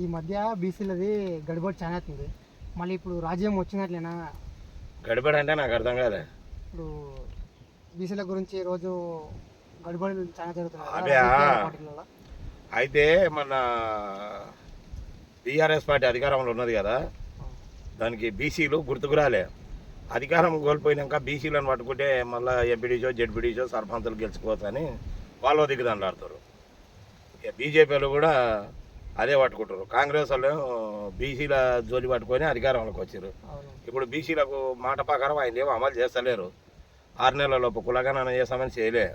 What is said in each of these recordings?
ఈ మధ్య బీసీలది గడిబడి చాలా అవుతుంది. మళ్ళీ ఇప్పుడు రాజ్యం వచ్చినట్లేనా? గడిబడి అంటే నాకు అర్థం కాలే. ఇప్పుడు బీసీల గురించి రోజు గడిబడి చాలా జరుగుతున్నాయి అదే, ఆ. పార్టీలలో. అయితే మన టీఆర్ఎస్ పార్టీ అధికారంలో ఉన్నది కదా దానికి బీసీలు గుర్తుకు రాలే. అధికారం కోల్పోయినాక బీసీలను పట్టుకుంటే మళ్ళీ ఎంపీడీసో జెడ్పీడీసో సర్పంచులు గెలుచుకోవచ్చని వాళ్ళు దిగుదండాడుతారు ఇక బీజేపీలు కూడా అదే పట్టుకుంటారు. కాంగ్రెస్ వాళ్ళు బీసీల జోలి పట్టుకొని అధికారంలోకి వచ్చారు ఇప్పుడు బీసీలకు మాట ప్రకారం ఆయన ఏమో అమలు చేస్తలేరు. ఆరు నెలల లోపు కులగణన చేస్తామని చేయలే.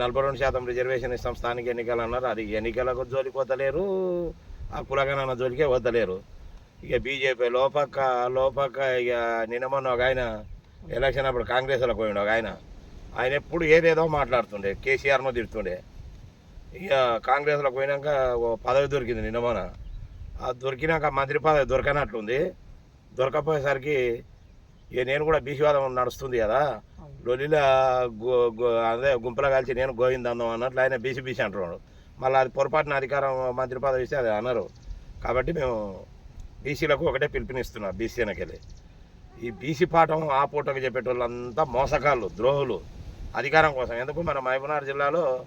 నలభై రెండు శాతం రిజర్వేషన్ ఇస్తాం స్థానిక ఎన్నికలు అన్నారు. అది ఎన్నికలకు జోలికి వద్దలేరు ఆ కులగణన జోలికే వద్దలేరు. ఇక బీజేపీ లోపక్క లోపక్క ఇక నిన్న మొన్న ఒక ఆయన ఎలక్షన్ అప్పుడు కాంగ్రెస్లో పోయిండు ఒక ఆయన. ఆయన ఎప్పుడు ఏదేదో మాట్లాడుతుండే కేసీఆర్ను తిడుతుండే. ఇక కాంగ్రెస్లో పోయినాక ఓ పదవి దొరికింది నిన్న మొన్న. ఆ దొరికినాక మంత్రి పదవి దొరకనట్లుంది. దొరకపోయేసరికి ఇక నేను కూడా బీసీవాదం నడుస్తుంది కదా. లొలిలో అదే గుంపులో కలిసి నేను గోవిందందం అన్నట్లు ఆయన బీసీ బీసీ అంటున్నాడు. మళ్ళీ అది పొరపాటున అధికారం మంత్రి పదవి ఇస్తే అది అన్నారు కాబట్టి మేము బీసీలకు ఒకటే పిలుపునిస్తున్నాం బీసీ వెనకెళ్ళి. ఈ బీసీ పాఠం ఆ పూటకు చెప్పేటోళ్ళంతా మోసగాళ్ళు ద్రోహులు. అధికారం కోసం. ఎందుకు? మన మహబూబ్నగర్ జిల్లాలో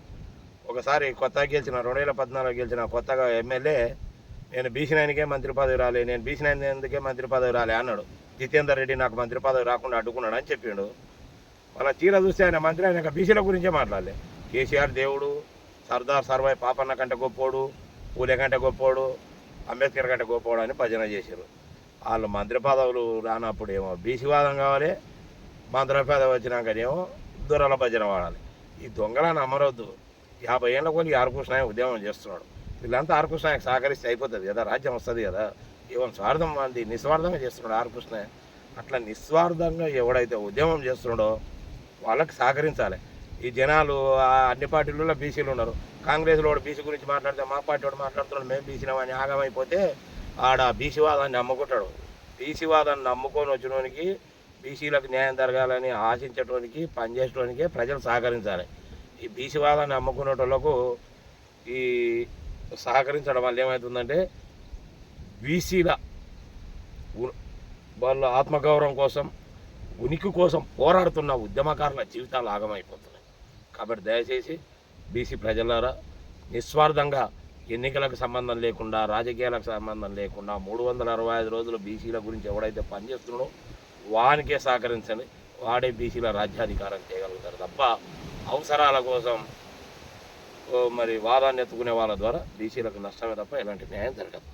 ఒకసారి కొత్తగా గెలిచిన రెండు వేల పద్నాలుగు గెలిచిన కొత్తగా ఎమ్మెల్యే నేను బీసీ నైన్కే మంత్రి పదవి రాలే నేను బీసీ నైన్ ఎందుకే మంత్రి పదవి రాలే అన్నాడు. జితేందర్ రెడ్డి నాకు మంత్రి పదవి రాకుండా అడ్డుకున్నాడు అని చెప్పిండు. మళ్ళీ తీరా చూస్తే ఆయన మంత్రి ఆయన బీసీల గురించే మాట్లాడలే. కేసీఆర్ దేవుడు సర్దార్ సర్వాయి పాపన్న కంటే గొప్పోడు పూలే కంటే గొప్పోడు అంబేద్కర్ కంటే గొప్పోడు అని భజన చేశారు వాళ్ళు మంత్రి పదవులు రానప్పుడు ఏమో బీసీ వాదం కావాలి మంత్రి పదవి వచ్చినాకనేమో దొరల భజన వాడాలి. ఈ దొంగలను అమరవద్దు యాభై ఏళ్ళ కొన్ని ఆర్కృష్ణ ఉద్యమం చేస్తున్నాడు. వీళ్ళంతా ఆర్కృష్ణకి సహకరిస్తే అయిపోతుంది కదా రాజ్యం వస్తుంది కదా. ఏమో స్వార్థం అంది నిస్వార్థంగా చేస్తున్నాడు ఆర్కృష్ణ అట్లా నిస్వార్థంగా ఎవడైతే ఉద్యమం చేస్తున్నాడో వాళ్ళకి సహకరించాలి. ఈ జనాలు ఆ అన్ని పార్టీలలో బీసీలు ఉన్నారు. కాంగ్రెస్లో వాడు బీసీ గురించి మాట్లాడితే మా పార్టీ వాడు మాట్లాడుతున్నాడు మేము బీసీలమని ఆగమైపోతే ఆడ బీసీ వాదాన్ని నమ్ముకుంటాడు. బీసీవాదాన్ని నమ్ముకొని వచ్చినోనికి బీసీలకు న్యాయం జరగాలని ఆశించడానికి పనిచేయడానికే ప్రజలు సహకరించాలి. ఈ బీసీ వాదాన్ని నమ్ముకునేటోళ్ళకు ఈ సహకరించడం వల్ల ఏమవుతుందంటే బీసీల ఉ- వాళ్ళ ఆత్మగౌరవం కోసం ఉనికి కోసం పోరాడుతున్న ఉద్యమకారుల జీవితాలు ఆగమైపోతున్నాయి. కాబట్టి దయచేసి బీసీ ప్రజలారా నిస్వార్థంగా ఎన్నికలకు సంబంధం లేకుండా రాజకీయాలకు సంబంధం లేకుండా మూడు వందల అరవై ఐదు రోజులు బీసీల గురించి ఎవడైతే పనిచేస్తున్నాడో వానికే సహకరించండి. వాడే బీసీల రాజ్యాధికారం చేయగలుగుతారు తప్ప అవసరాల కోసం మరి వాదాన్ని ఎత్తుకునే వాళ్ళ ద్వారా బీసీలకు నష్టమే తప్ప ఎలాంటి న్యాయం జరగదు.